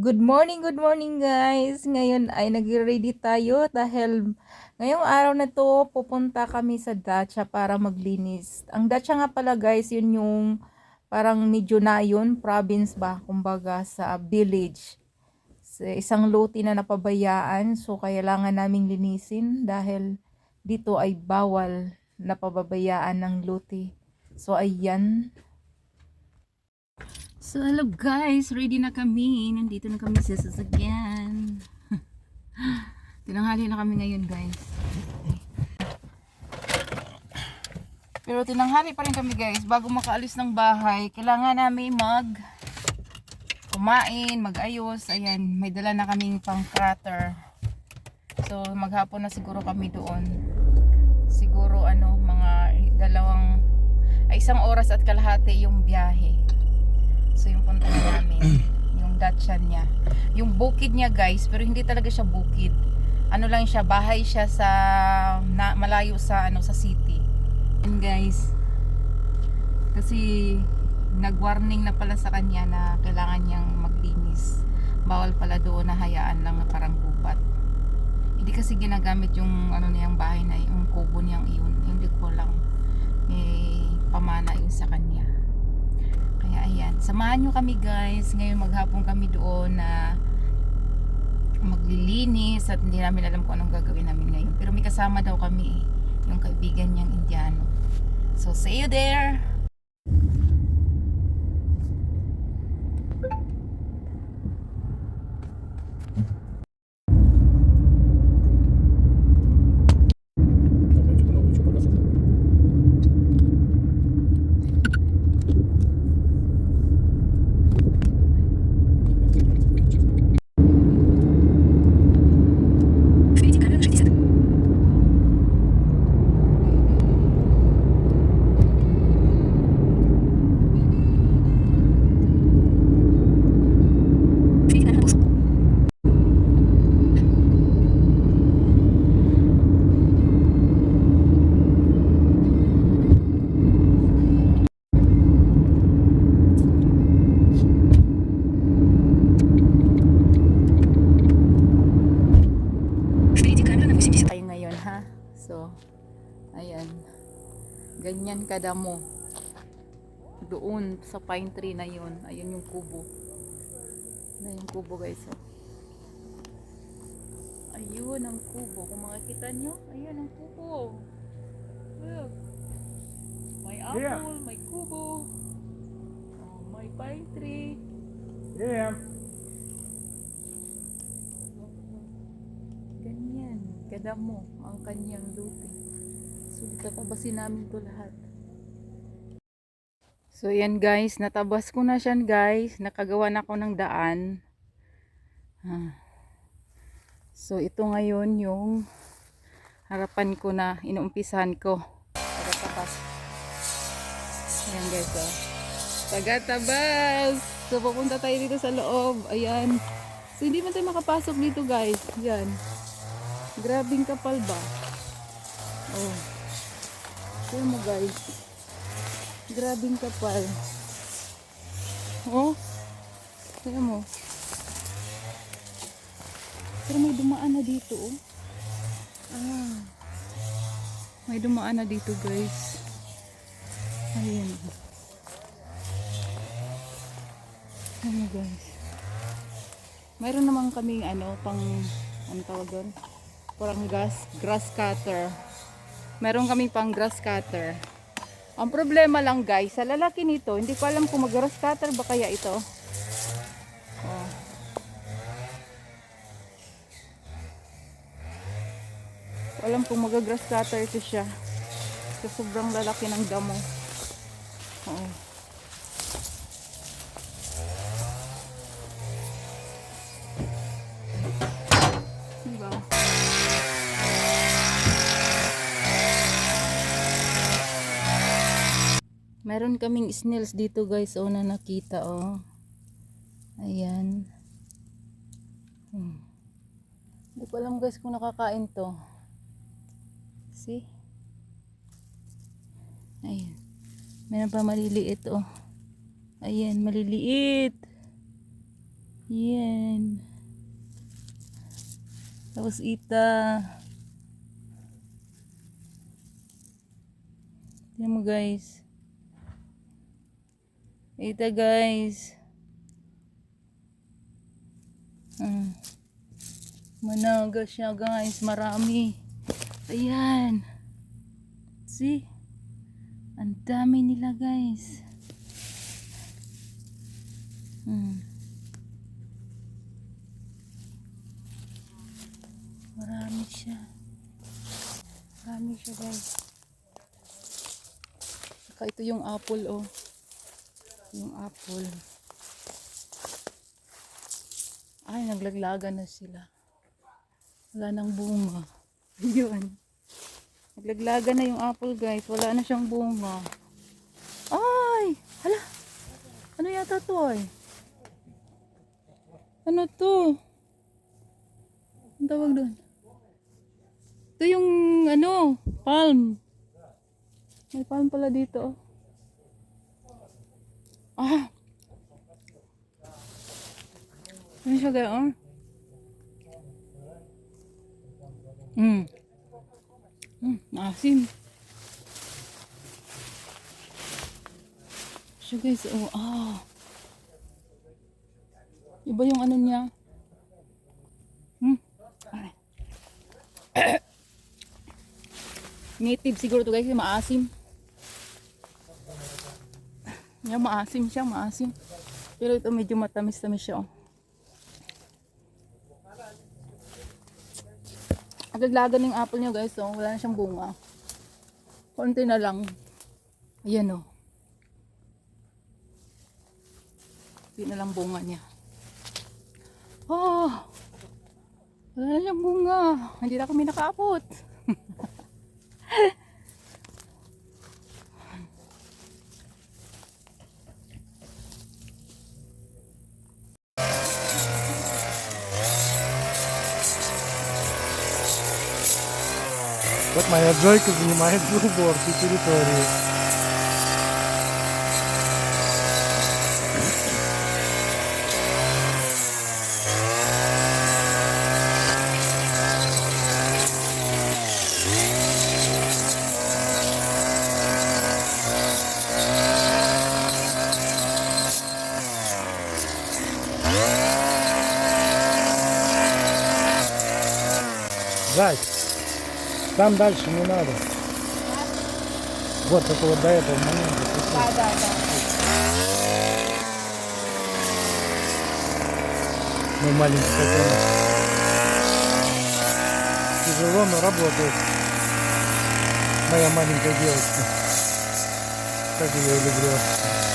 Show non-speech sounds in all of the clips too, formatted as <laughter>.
Good morning, good morning guys. Ngayon ay nag-ready tayo dahil ngayong araw na to pupunta kami sa dacha para maglinis. Ang dacha nga pala guys, yun yung parang medyo na yun, province ba, kumbaga sa village. Sa isang loti na napabayaan, so kailangan naming linisin dahil dito ay bawal na pababayaan ng loti. So ayan, So, hello guys. Ready na kami. Nandito na kami sa sasakyan. <laughs> Tinanghali na kami ngayon guys. Pero tinanghali pa rin kami guys. Bago makaalis ng bahay, kailangan namin mag kumain, mag-ayos. Ayan, may dala na kaming pang crater. So, maghapon na siguro kami doon. Siguro ano, mga dalawang ay isang oras at kalahati yung biyahe. So yung punta na namin, yung Dachshund niya. Yung bukid niya guys, pero hindi talaga siya bukid. Ano lang siya, bahay siya sa na, malayo sa ano sa city. And guys, kasi nag-warning na pala sa kanya na kailangan niyang maglinis. Bawal pala doon na hayaan lang na parang gubat. Hindi kasi ginagamit yung ano niyang bahay na yung kubo niyang iyon. Hindi ko lang may pamana yun sa kanya. Ayan, samahan nyo kami guys. Ngayon maghapon kami doon na maglilinis at hindi namin alam kung anong gagawin namin ngayon. Pero may kasama daw kami eh, yung kaibigan niyang Indiano. So see you there! Kadamo. Doon sa pine tree na yun. Ayun yung kubo. Na yung kubo guys. Oh. Ayun ang kubo. Kung makikita nyo, ayun ang kubo. Look. May apple, Yeah. may kubo. Oh, may pine tree. Yeah. Ganyan, kadamo ang kanyang luti. So, tatabasin namin to lahat. So, yan guys, natabas ko na siya guys. Nakagawa na ako ng daan. Ah. So, ito ngayon yung harapan ko na inuumpisahan ko. Tagatabas. Ayan guys, oh. Tagatabas! So, pupunta tayo dito sa loob. Ayan. So, hindi man tayo makapasok dito guys. Yan. Grabing kapal ba? Oh. Tignan mo guys. Grabing kapal. Oh. Tignan mo. Pero may dumaan na dito oh. Ah. May dumaan na dito guys. Ayan. Mo guys. Mayroon naman kaming ano, pang, ano tawag doon? Parang gas, grass cutter. Meron kaming pang grass cutter. Ang problema lang guys, sa lalaki nito, hindi ko alam kung mag-grass cutter ba kaya ito. Oh. Ko alam kung mag-grass cutter ito siya. Kasi sobrang lalaki ng damo. Diba? Meron kaming snails dito guys, oh, na nakita, oh. Ayan. Hmm. Hindi ko alam guys kung nakakain to. See? Ayan. Meron pa maliliit, oh. Ayan, maliliit. Yan. Tapos ita. Tingnan mo guys. Ita guys. Mm. Managa siya guys. Marami. Ayan. See? Ang dami nila guys. Hmm. Marami siya. Marami siya guys. Saka ito yung apple oh. Yung apple. Ay, naglaglagan na sila. Wala nang bunga. <laughs> Yun. Naglaglagan na yung apple guys. Wala na siyang bunga. Ay! Hala! Ano yata to ay? Ano to? Ang tawag doon? Ito yung ano, palm. May palm pala dito. oh. Ah! Ano siya gaya, oh? Hmm. Hmm, asim. Siya guys, oh, ah. Iba yung ano niya. Hmm. Native siguro to guys, maasim. Yan, maasim siya, maasim. Pero ito medyo matamis-tamis siya, oh. Agaglagan yung apple niya guys, oh. Wala na siyang bunga. Konti na lang. Ayan, oh. Konti na lang bunga niya. Oh! Wala na siyang bunga. Hindi na kami nakaabot. <laughs> моя Джойка занимает <laughs> уборку территории. Там дальше не надо. Вот это вот до этого момента. Da, da, da. Мой маленький котенок. Тяжело, но работает. Моя маленькая девочка. Как я ее люблю.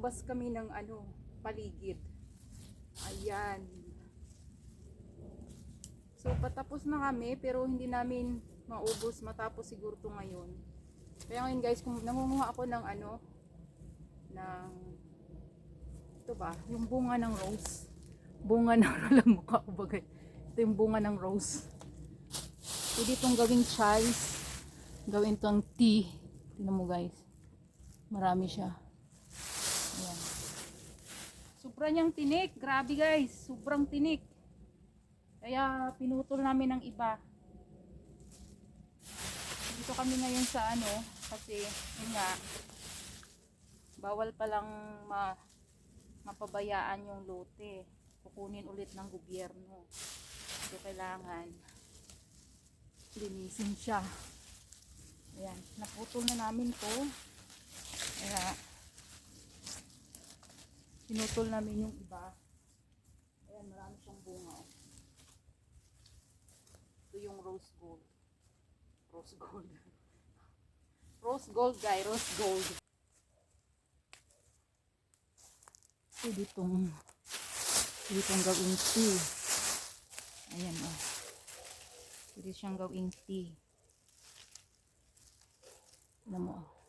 Nagtatabas kami ng ano, paligid. Ayan. So, patapos na kami, pero hindi namin maubos matapos siguro to ngayon. Kaya ngayon guys, kung nangunguha ako ng ano, ng, ito ba, yung bunga ng rose. Bunga <laughs> ng, alam mo ka, bagay. Ito yung bunga ng rose. Pwede itong gawing chais. Gawin itong tea. Tingnan mo guys. Marami siya. Sobra niyang tinik. Grabe guys. Sobrang tinik. Kaya pinutol namin ng iba. Dito kami ngayon sa ano. Kasi yun nga. Bawal palang ma, mapabayaan yung lote. Kukunin ulit ng gobyerno. So kailangan linisin siya. Ayan. Naputol na namin to. Kaya, pinutol namin yung iba. Ayan, marami siyang bunga. oh. Ito yung rose gold. Rose gold. <laughs> rose gold, guy. Rose gold. Pwede itong, pwede itong gawing tea. Ayan, oh. Pwede siyang gawing tea. Tignan mo. Dapat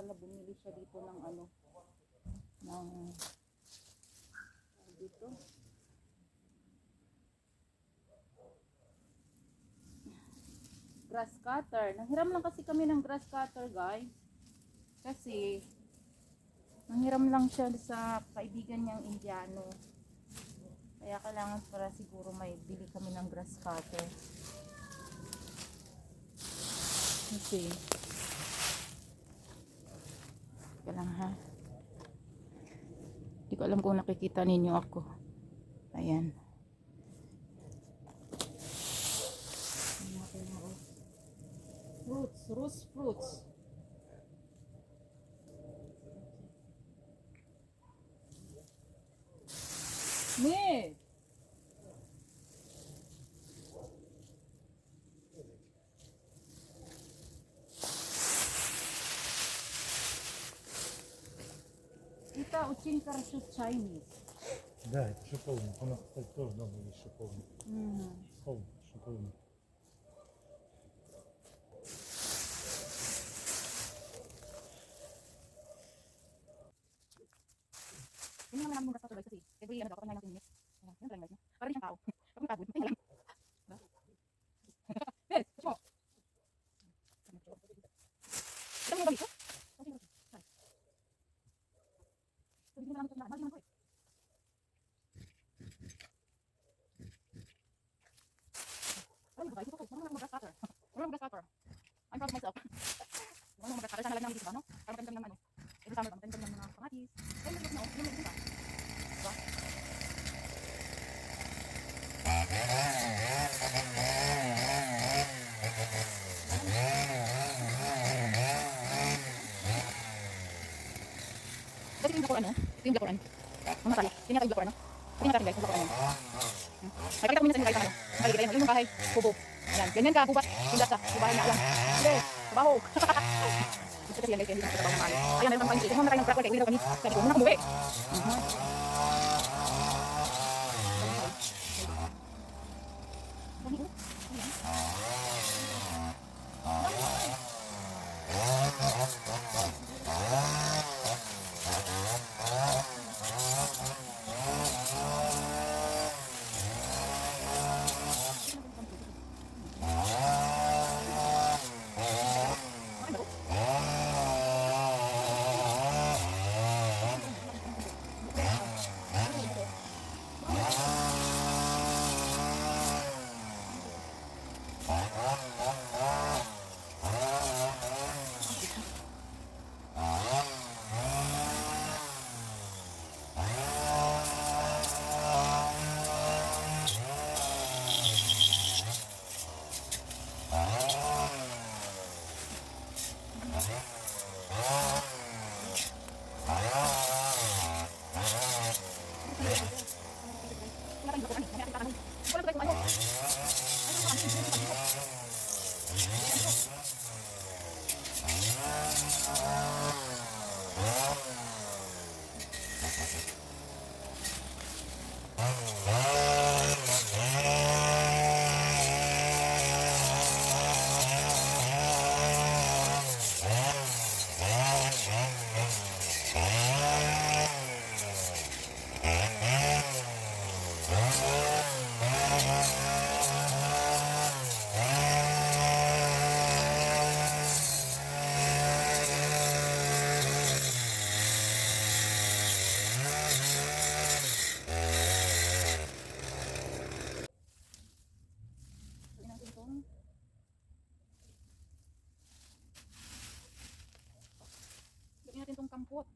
pala bumili siya dito ng ano, ng dito. Grass cutter. Nanghiram lang kasi kami ng grass cutter, guys. Kasi, nanghiram lang siya sa kaibigan niyang Indiano. Kaya kailangan para siguro may bili kami ng grass cutter. Kasi, Teka lang ha. Hindi ko alam kung nakikita ninyo ako. Ayan. Fruits, rose fruits. Ne! Очень хорошо Chinese. Да, это шиповник. У нас, кстати, тоже дома есть шиповник. Мгм. Холм, шиповник. Kasi yung blakuran, no? Ito yung blakuran. Mga. Tingnan natin yung blakuran, no? Tingnan natin guys, yung blakuran. Hmm? Makikita ko minsan yung kahit ano. Makikita yan, yung bahay, kubo. Ayan, ganyan ka, bubat. Yung lasa, yung na, ayan. Sige, trabaho. Gusto kasi yan guys, hindi na trabaho ng maayo. Ayan, meron kang pansin. Kung na tayo ng blakuran, kaya uwi na kami. Sabi ko, muna kumuwi. 我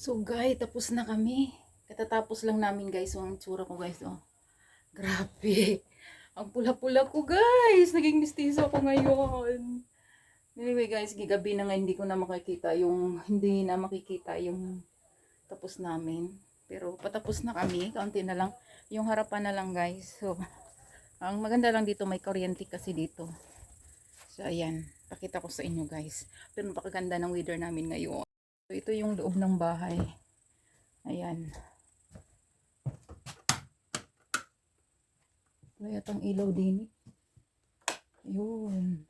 So guys, tapos na kami. Katatapos lang namin guys. So, ang tsura ko guys. Oh. Grabe. <laughs> Ang pula-pula ko guys. Naging mistiso ako ngayon. Anyway guys, gigabi na nga hindi ko na makikita yung, hindi na makikita yung tapos namin. Pero patapos na kami. Kaunti na lang. Yung harapan na lang guys. So, ang maganda lang dito may kuryente kasi dito. So ayan. Pakita ko sa inyo guys. Pero napakaganda ng weather namin ngayon. So, ito yung loob ng bahay. Ayan. Wala yatang ilaw din. Ayun.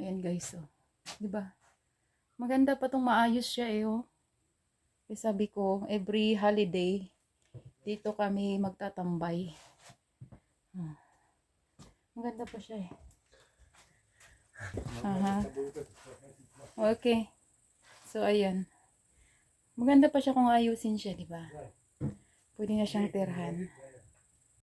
Ayan guys, oh. 'Di ba? Maganda pa tong maayos siya eh, oh. Eh, sabi ko, every holiday, dito kami magtatambay. Hmm. Maganda pa siya eh. Aha. Okay. So, ayan. Maganda pa siya kung ayusin siya, di ba? Pwede na siyang tirhan.